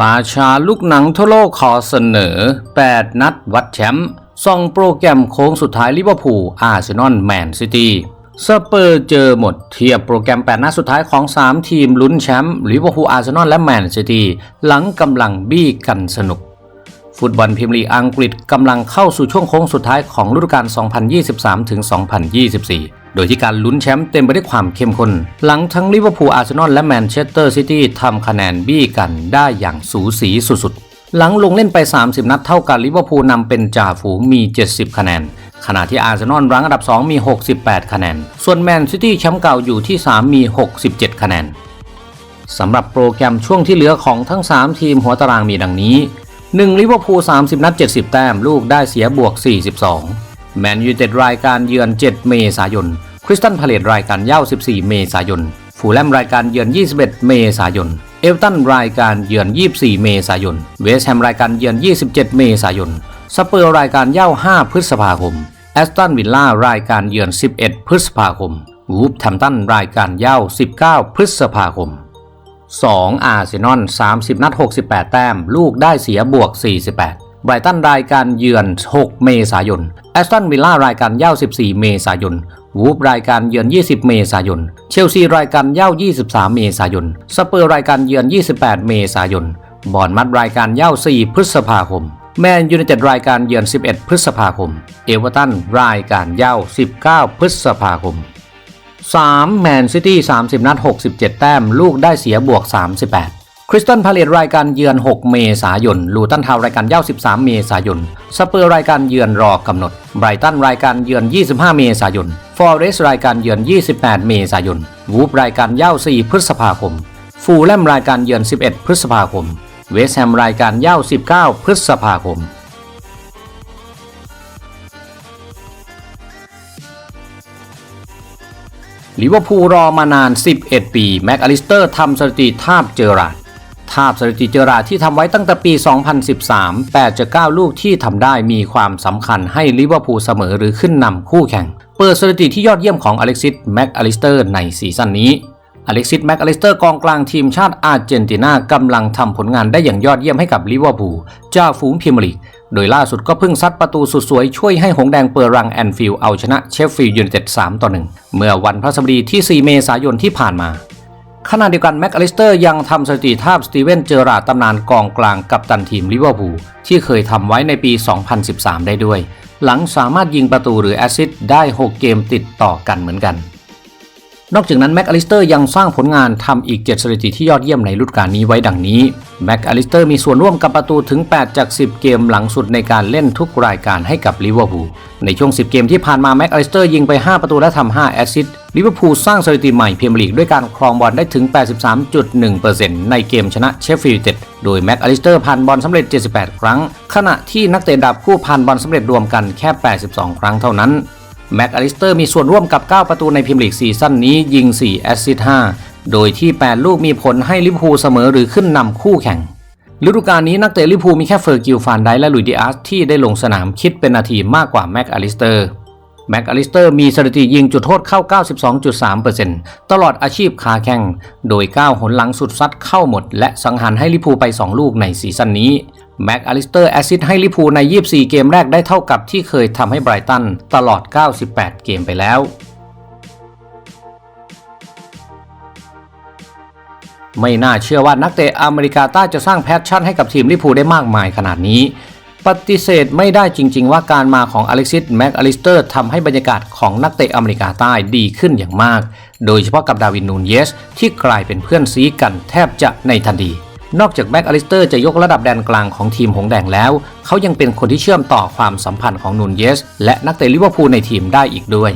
ราชาลูกหนังทั่วโลกขอเสนอ 8 นัดวัดแชมป์ส่องโปรแกรมโค้งสุดท้ายลิเวอร์พูลอาร์เซนอลแมนซิตี้สเปอร์เจอหมดเทียบโปรแกรม 8 นัดสุดท้ายของ 3 ทีมลุ้นแชมป์ลิเวอร์พูลอาร์เซนอลและแมนซิตี้หลังกำลังบี้กันสนุก ฟุตบอลพรีเมียร์ลีกอังกฤษกำลังเข้าสู่ช่วงโค้งสุดท้ายของฤดูกาล 2023-2024 โดยที่การลุ้นแชมป์เต็มไปด้วยความเข้มข้น หลังทั้งลิเวอร์พูลอาร์เซนอลและแมนเชสเตอร์ซิตี้ทำคะแนนบี้กันได้อย่างสูสีสุดๆ หลังลงเล่นไป 30 นัดเท่ากันลิเวอร์พูลนำเป็นจ่าฝูงมี 70 คะแนนขณะที่อาร์เซนอลรั้งอันดับ 2 มี 68 คะแนน ส่วนแมนซิตี้แชมป์เก่าอยู่ที่ 3 มี 67 คะแนนสำหรับโปรแกรมช่วงที่เหลือของทั้ง 3 ทีมหัวตารางมีดังนี้ 1. ลิเวอร์พูล 30 นัด 70 แต้ม ลูกได้เสียบวก 42 แมนยูเต็ดรายการเยือน 7 เมษายน คริสตันพาเลตรายการเย่า 14 เมษายน ฟูลแลมรายการเยือน 21 เมษายน เอลตันรายการเยือน 24 เมษายน เวสแฮมรายการเยือน 27 เมษายน สเปอร์รายการเย่า 5 พฤษภาคม แอสตันวิลล่ารายการเยือน 11 พฤษภาคม วูฟแฮมตันรายการเย่า 19 พฤษภาคม 2. อาร์เซนอล 30 นัด 68 แต้ม ลูกได้เสียบวก 48ไบรตันรายการเยือน 6 เมษายน แอสตันวิลล่ารายการเย่า 14 เมษายน วูฟรายการเยือน 20 เมษายน เชลซีรายการเย่า 23 เมษายน สเปอร์รายการเยือน 28 เมษายน บอร์นมัดรายการเย่า 4 พฤษภาคม แมนยูไนเต็ดรายการเยือน 11 พฤษภาคม เอเวอร์ตันรายการเย่า 19 พฤษภาคม 3. แมนซิตี้ 30 นัด 67 แต้ม ลูกได้เสียบวก 38 คริสตันพาเลตรายการเยือน 6 เมษายน ลูตันทาวรายการเย่า13 เมษายน สเปอร์รายการเยือนรอกำหนด ไบรตันรายการเยือน 25 เมษายน ฟอร์เรสต์รายการเยือน 28 เมษายน วูฟรายการเย่า4 พฤษภาคม ฟูลแลมรายการเยือน 11 พฤษภาคม เวสแฮมรายการเย่า19 พฤษภาคมลิเวอร์พูลรอมานาน 11 ปี แม็กอลิสเตอร์ทำสถิติทาบเจอราร์ด ทาบสถิติเจอราที่ทำไว้ตั้งแต่ปี 2013 8จะ9ลูกที่ทำได้มีความสำคัญให้ลิเวอร์พูลเสมอหรือขึ้นนำคู่แข่ง เปิดสถิติที่ยอดเยี่ยมของอเล็กซิสแม็กอลิสเตอร์ในซีซั่นนี้อเล็กซิสแม็กอลิสเตอร์กองกลางทีมชาติอาร์เจนตินากำลังทำผลงานได้อย่างยอดเยี่ยมให้กับลิเวอร์พูลเจ้าฝูงพรีเมียร์ลีกโดยล่าสุดก็เพิ่งซัดประตูสุดสวยช่วยให้หงแดงเปิดรังแอนฟิลด์เอาชนะเชฟฟิลด์ยูไนเต็ด3ต่อ1เมื่อวันพฤหัสบดีที่ 4 เมษายนที่ผ่านมา ขณะเดียวกันแม็กอลิสเตอร์ยังทำสถิติทาบสตีเวนเจอราตำนานกองกลางกับตันทีมลิเวอร์พูลที่เคยทำไว้ในปี 2013 ได้ด้วย หลังสามารถยิงประตูหรือแอสซิสต์ได้ 6 เกมติดต่อกันเหมือนกัน นอกจากนั้นแม็กอลิสเตอร์ยังสร้างผลงานทำอีก 7 สถิติที่ยอดเยี่ยมในฤดูกาลนี้ไว้ดังนี้แม็กอลิสเตอร์มีส่วนร่วมกับประตูถึง 8 จาก 10 เกมหลังสุดในการเล่นทุกรายการให้กับลิเวอร์พูลในช่วง 10 เกมที่ผ่านมาแม็กอลิสเตอร์ยิงไป 5 ประตูและทำ5แอสซิสต์ลิเวอร์พูลสร้างสถิติใหม่เมียร์ลีกด้วยการครองบอลได้ถึง 83.1%ในเกมชนะเชฟฟิลด์ยูไนเต็ด โดยแม็กอลิสเตอร์ผ่านบอลสำเร็จ 78 ครั้ง ขณะที่นักเตะดับคู่ผ่านบอลสำเร็จรวมกันแค่ 82 ครั้งเท่านั้น แม็กอลิสเตอร์มีส่วนร่วมกับ 9 ประตูในพรีเมียร์ลีกซีซั่นนี้ยิง 4 แอสซิสต์5โดยที่ 8 ลูกมีผลให้ลิเวอร์พูลเสมอหรือขึ้นนำคู่แข่งฤดูกาลนี้นักเตะลิเวอร์พูลมีแค่เฟอร์กิลฟานไดและลุยดิอาสที่ได้ลงสนามคิดเป็นนาทีมากกว่าแม็กอลิสเตอร์แม็กอลิสเตอร์มีสถิติยิงจุดโทษเข้า 92.3%ตลอดอาชีพขาแข่งโดย 9 หนหลังสุดซัดเข้าหมด และสังหารให้ลิพูไป 2 ลูกในซีซั่นนี้ แม็กอลิสเตอร์แอซิสต์ให้ลิพูใน 24 เกมแรกได้เท่ากับที่เคยทำให้ไบรตันตลอด 98 เกมไปแล้ว ไม่น่าเชื่อว่านักเตะอเมริกาใต้จะสร้างแพชชั่นให้กับทีมลิพูได้มากมายขนาดนี้ ปฏิเสธไม่ได้จริง ๆ ว่าการมาของอเล็กซิสแม็กอลิสเตอร์ทำให้บรรยากาศของนักเตะอเมริกาใต้ดีขึ้นอย่างมาก โดยเฉพาะกับดาวินนูนเยส ที่กลายเป็นเพื่อนซีกันแทบจะในทันที นอกจากแม็กอลิสเตอร์จะยกระดับแดนกลางของทีมหงแดงแล้ว เขายังเป็นคนที่เชื่อมต่อความสัมพันธ์ของนูนเยส และนักเตะลิเวอร์พูลในทีมได้อีกด้วย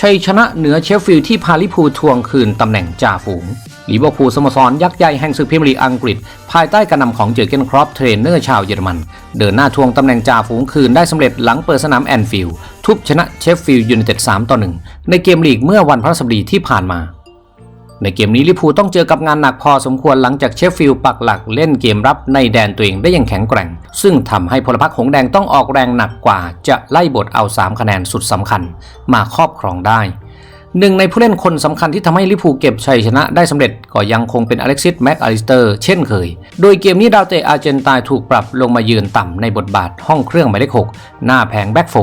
ชัยชนะเหนือเชฟฟิลด์ที่พาลิพูลทวงคืนตำแหน่งจ่าฝูงลิเวอร์พูลสโมสรยักษ์ใหญ่แห่งศึกพรีเมียร์ลีกอังกฤษ ภายใต้การนำของเจอเกนครอปเทรนเนอร์ชาวเยอรมัน เดินหน้าทวงตำแหน่งจ่าฝูงคืนได้สำเร็จหลังเปิดสนามแอนฟิลด์ทุบชนะเชฟฟิลด์ยูไนเต็ด3ต่อ1ในเกมลีกเมื่อวันพฤหัสบดีที่ผ่านมา ในเกมนี้ลิพูต้องเจอกับงานหนักพอสมควรหลังจากเชฟฟิลด์ปักหลักเล่นเกมรับในแดนตัวเองได้อย่างแข็งแกร่ง ซึ่งทำให้พลพรรคหงแดงต้องออกแรงหนักกว่า จะไล่บทเอา 3 คะแนนสุดสำคัญ มาครอบครองได้หนึ่งในผู้เล่นคนสำคัญที่ทำให้ลิพูเก็บชัยชนะได้สำเร็จก็ยังคงเป็นอเล็กซิสแม็กอลิสเตอร์เช่นเคย โดยเกมนี้ดาวเตะอาร์เจนตายถูกปรับลงมายืนต่ำในบทบาทห้องเครื่องหมายเลขหกหน้าแผงแบ็กโฟ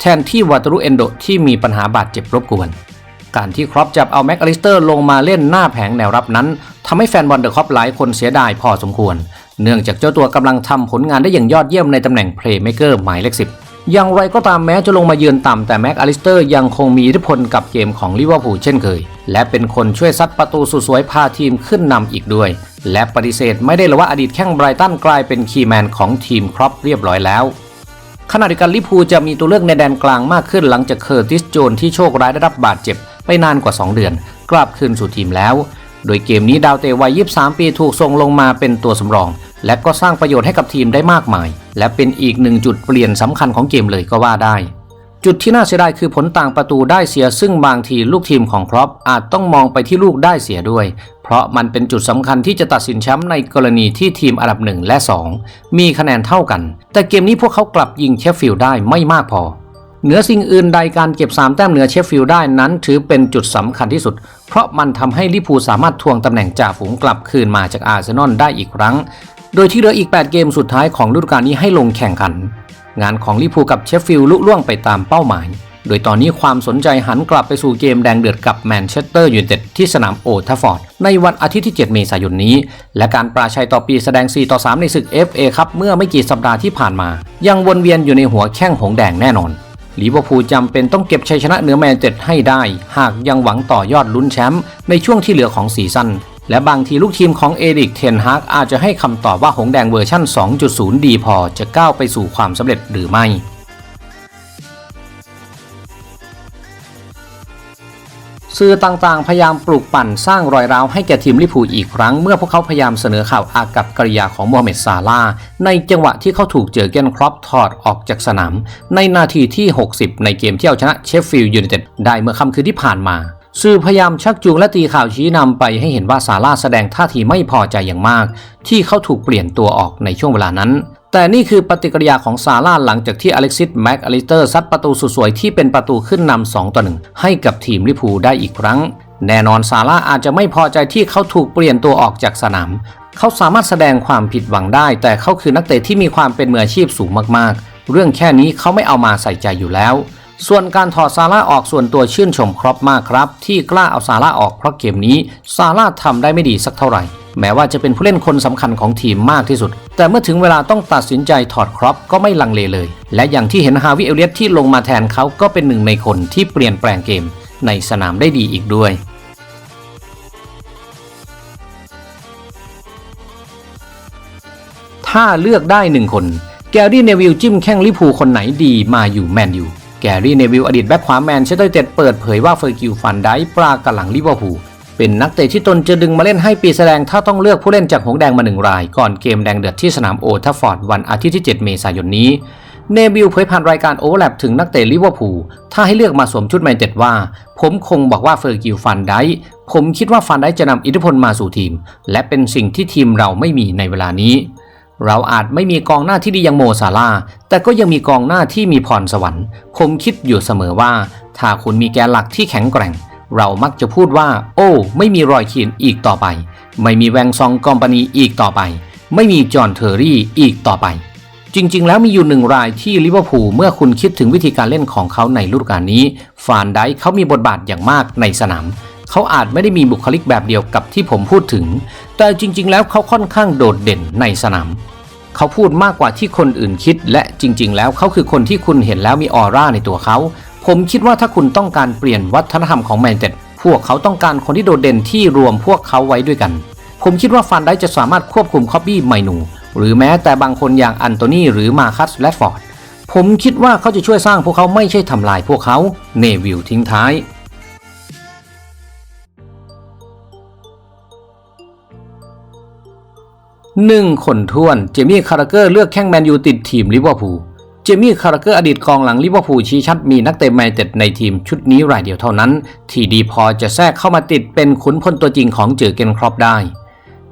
แทนที่วาตารุเอนโดที่มีปัญหาบาดเจ็บรบกวน การที่ครอปจับเอาแม็กอลิสเตอร์ลงมาเล่นหน้าแผงแนวรับนั้นทำให้แฟนบอลเดอะครอปหลายคนเสียดายพอสมควร เนื่องจากเจ้าตัวกำลังทำผลงานได้อย่างยอดเยี่ยมในตำแหน่งเพลย์เมเกอร์หมายเลขสิบอย่างไรก็ตามแม้จะลงมาเยือนต่ำแต่แม็กอลิสเตอร์ยังคงมีอิทธิพลกับเกมของลิเวอร์พูลเช่นเคย และเป็นคนช่วยซัดประตูสุดสวยพาทีมขึ้นนำอีกด้วย และปฏิเสธไม่ได้เลยว่าอดีตแข้งไบรตันกลายเป็นคีย์แมนของทีมครอปเรียบร้อยแล้วขณะเดียวกันลิเวอร์พูลจะมีตัวเลือกในแดนกลางมากขึ้นหลังจากเคอร์ติสโจนที่โชคร้ายได้รับบาดเจ็บ ไปนานกว่า 2 เดือน กลับคืนสู่ทีมแล้ว โดยเกมนี้ดาวเตะวัย 23 ปีถูกส่งลงมาเป็นตัวสำรอง และก็สร้างประโยชน์ให้กับทีมได้มากมาย และเป็นอีกหนึ่งจุดเปลี่ยนสำคัญของเกมเลยก็ว่าได้ จุดที่น่าเสียดายคือผลต่างประตูได้เสียซึ่งบางทีลูกทีมของครอปอาจต้องมองไปที่ลูกได้เสียด้วย เพราะมันเป็นจุดสำคัญที่จะตัดสินแชมป์ในกรณีที่ทีมอันดับ1และ 2 มีคะแนนเท่ากัน แต่เกมนี้พวกเขากลับยิงเชฟฟิลด์ได้ไม่มากพอ เหนือสิ่งอื่นใดการเก็บ 3 แต้มเหนือเชฟฟิลด์ได้นั้น ถือเป็นจุดสำคัญที่สุด เพราะมันทำให้ลิเวอร์พูสามารถทวงตำแหน่งจ่าฝูงกลับคืนมาจากอาร์เซนอลได้อีกครั้ง โดยที่เหลืออีก 8 เกมสุดท้ายของฤดูกาลนี้ให้ลงแข่งขัน งานของลิเวอร์พูกับเชฟฟิลด์ลุล่วงไปตามเป้าหมาย โดยตอนนี้ความสนใจหันกลับไปสู่เกมแดงเดือดกับแมนเชสเตอร์ยูไนเต็ดที่สนามโอทัฟฟอร์ดในวันอาทิตย์ที่ 7 เมษายนนี้ และการปราชัยต่อปีแสดง 4 ต่อ 3 ในศึก FA ครับเมื่อไม่กี่สัปดาห์ที่ผ่านมา ยังวนเวียนอยู่ในหัวแข้งหงแดงแน่นอน ลิเวอร์พูลจำเป็นต้องเก็บชัยชนะเหนือแมนเต็ดให้ได้ หากยังหวังต่อยอดลุ้นแชมป์ในช่วงที่เหลือของซีซั่นและบางทีลูกทีมของเอริกเทนฮากอาจจะให้คำตอบว่าหงแดงเวอร์ชั่น 2.0 ดีพอจะก้าวไปสู่ความสำเร็จหรือไม่ สื่อต่างๆ พยายามปลูกปั่นสร้างรอยร้าวให้แก่ทีมลิพูอีกครั้ง เมื่อพวกเขาพยายามเสนอข่าวอากับกริยาของโมฮัมเหม็ดซาลา ในจังหวะที่เขาถูกเจอเกนครอปถอดออกจากสนาม ในนาทีที่ 60 ในเกมที่เอาชนะเชฟฟิลด์ยูไนเต็ดได้เมื่อค่ำคืนที่ผ่านมาสื่อพยายามชักจูงและตีข่าวชี้นำไปให้เห็นว่าซาร่าแสดงท่าทีไม่พอใจอย่างมาก ที่เขาถูกเปลี่ยนตัวออกในช่วงเวลานั้น แต่นี่คือปฏิกิริยาของซาร่าห์หลังจากที่อเล็กซิสแม็กอลิเตอร์ซัดประตูสุดสวยที่เป็นประตูขึ้นนำ2ต่อ1ให้กับทีมลิพูได้อีกครั้ง แน่นอนซาร่าห์อาจจะไม่พอใจที่เขาถูกเปลี่ยนตัวออกจากสนาม เขาสามารถแสดงความผิดหวังได้ แต่เขาคือนักเตะที่มีความเป็นมืออาชีพสูงมากๆ เรื่องแค่นี้เขาไม่เอามาใส่ใจอยู่แล้ว ส่วนการถอดซาร่าออกส่วนตัวชื่นชมครอปมากครับ ที่กล้าเอาซาร่าออกเพราะเกมนี้ซาร่าทำได้ไม่ดีสักเท่าไหร่ แม้ว่าจะเป็นผู้เล่นคนสำคัญของทีมมากที่สุด แต่เมื่อถึงเวลาต้องตัดสินใจถอดครอปก็ไม่ลังเลเลย และอย่างที่เห็นฮาวิเอเลียตที่ลงมาแทนเขาก็เป็นหนึ่งในคนที่เปลี่ยนแปลงเกม ในสนามได้ดีอีกด้วยถ้าเลือกได้หนึ่งคน แกรี่เนวิลจิ้มแข้งลิพูคนไหนดีมาอยู่แมนยู แกรี่เนวิลอดีตแบ็คขวาแมนเชสเตอร์ยูไนเต็ดเปิดเผยว่าเฟอร์กิวฟันได้ปลากระหลังลิเวอร์พูลเป็นนักเตะที่ตนจะดึงมาเล่นให้ปีแสดงถ้าต้องเลือกผู้เล่นจากหงแดงมาหนึ่งราย ก่อนเกมแดงเดือดที่สนามโอทัฟฟอร์ดวันอาทิตย์ที่ 7 เมษายนนี้ เนวิลเผยผ่านรายการโอเวอร์แลปถึงนักเตะลิเวอร์พูลถ้าให้เลือกมาสวมชุดแมนเต็ดว่า ผมคงบอกว่าเฟอร์กิวฟันได้ผมคิดว่าฟันได้จะนำอิทธิพลมาสู่ทีม และเป็นสิ่งที่ทีมเราไม่มีในเวลานี้ เราอาจไม่มีกองหน้าที่ดีอย่างโมซาลา แต่ก็ยังมีกองหน้าที่มีพรสวรรค์ ผมคิดอยู่เสมอว่า ถ้าคุณมีแกนหลักที่แข็งแกร่ง เรามักจะพูดว่า โอ้ ไม่มีรอยคีนอีกต่อไป ไม่มีแวงซองกอมปานีอีกต่อไป ไม่มีจอห์นเทอร์รี่อีกต่อไป จริงๆ แล้วมีอยู่หนึ่งรายที่ลิเวอร์พูลเมื่อคุณคิดถึงวิธีการเล่นของเขาในฤดูกาลนี้ ฟานไดค์เขามีบทบาทอย่างมากในสนาม เขาอาจไม่ได้มีบุคลิกแบบเดียวกับที่ผมพูดถึง แต่จริง ๆ แล้วเขาค่อนข้างโดดเด่นในสนาม เขาพูดมากกว่าที่คนอื่นคิด และจริง ๆ แล้วเขาคือคนที่คุณเห็นแล้วมีออร่าในตัวเขา ผมคิดว่าถ้าคุณต้องการเปลี่ยนวัฒนธรรมของแมนเต็ดพวกเขาต้องการคนที่โดดเด่นที่รวมพวกเขาไว้ด้วยกัน ผมคิดว่าฟันได้จะสามารถควบคุมคอบบี้ไมนูหรือแม้แต่บางคนอย่างอันโตนีหรือมาคัสแรดฟอร์ดผมคิดว่าเขาจะช่วยสร้างพวกเขาไม่ใช่ทำลายพวกเขา เนวิลทิ้งท้าย หนึ่งคนท้วนเจมี่คาราเกอร์เลือกแข้งแมนยูติดทีมลิเวอร์พูลเจมี่คาราเกอร์อดีตกองหลังลิเวอร์พูลชี้ชัดมีนักเตะแมนเต็ดในทีมชุดนี้รายเดียวเท่านั้น ที่ดีพอจะแทรกเข้ามาติดเป็นขุนพลตัวจริงของเจอเกนครอปได้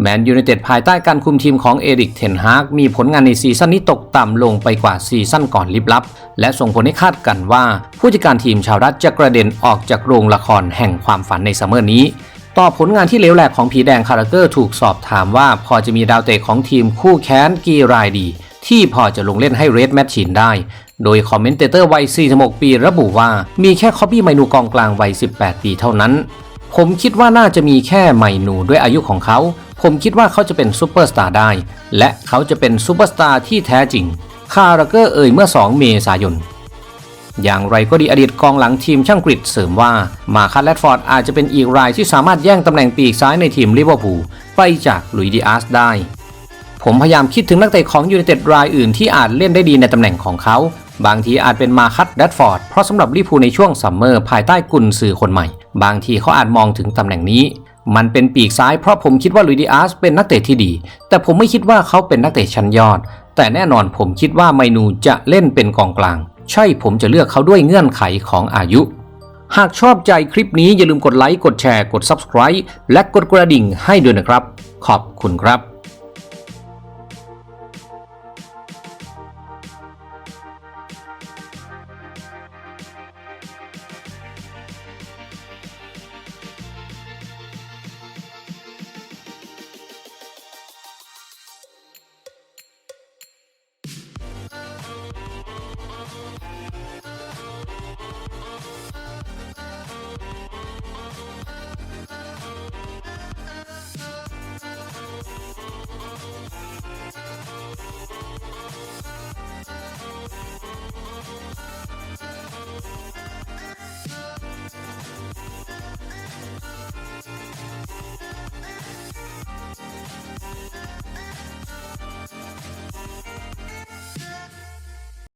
แมนยูไนเต็ดภายใต้การคุมทีมของเอริกเทนฮากมีผลงานในซีซั่นนี้ตกต่ำลงไปกว่าซีซั่นก่อนลิบลับ และส่งผลให้คาดกันว่า ผู้จัดการทีมชาวรัฐจะกระเด็นออกจากโรงละครแห่งความฝันในซัมเมอร์นี้ ต่อผลงานที่เลวแหลกของผีแดงคาราเกอร์ถูกสอบถามว่าพอจะมีดาวเตะของทีมคู่แค้นกี่รายดี ที่พอจะลงเล่นให้เรดแมชชีนได้ โดยคอมเมนเตเตอร์วัย 46 ปีระบุว่ามีแค่คอปปี้ไมนูกองกลางวัย 18 ปีเท่านั้น ผมคิดว่าน่าจะมีแค่ไมนูด้วยอายุของเขา ผมคิดว่าเขาจะเป็นซูเปอร์สตาร์ได้ และเขาจะเป็นซูเปอร์สตาร์ที่แท้จริง คาราเกอร์เอ่ยเมื่อ 2 เมษายน อย่างไรก็ดีอดีตกองหลังทีมช่างกรีฑเสริมว่ามาคัตแรดฟอร์ดอาจจะเป็นอีกรายที่สามารถแย่งตำแหน่งปีกซ้ายในทีมลิเวอร์พูลไปจากลุยดิอาสได้ ผมพยายามคิดถึงนักเตะของยูไนเต็ดรายอื่นที่อาจเล่นได้ดีในตำแหน่งของเขา บางทีอาจเป็นมาคัตแรดฟอร์ดเพราะสำหรับลิเวอร์พูลในช่วงซัมเมอร์ภายใต้กุนซือคนใหม่ บางทีเขาอาจมองถึงตำแหน่งนี้มันเป็นปีกซ้ายเพราะผมคิดว่าลุยดิอาสเป็นนักเตะที่ดี แต่ผมไม่คิดว่าเขาเป็นนักเตะชั้นยอด แต่แน่นอนผมคิดว่าไมนูจะเล่นเป็นกองกลาง ใช่ผมจะเลือกเขาด้วยเงื่อนไขของอายุ หากชอบใจคลิปนี้อย่าลืมกดไลค์ กดแชร์ กด Subscribe และกดกระดิ่งให้ด้วยนะครับ ขอบคุณครับ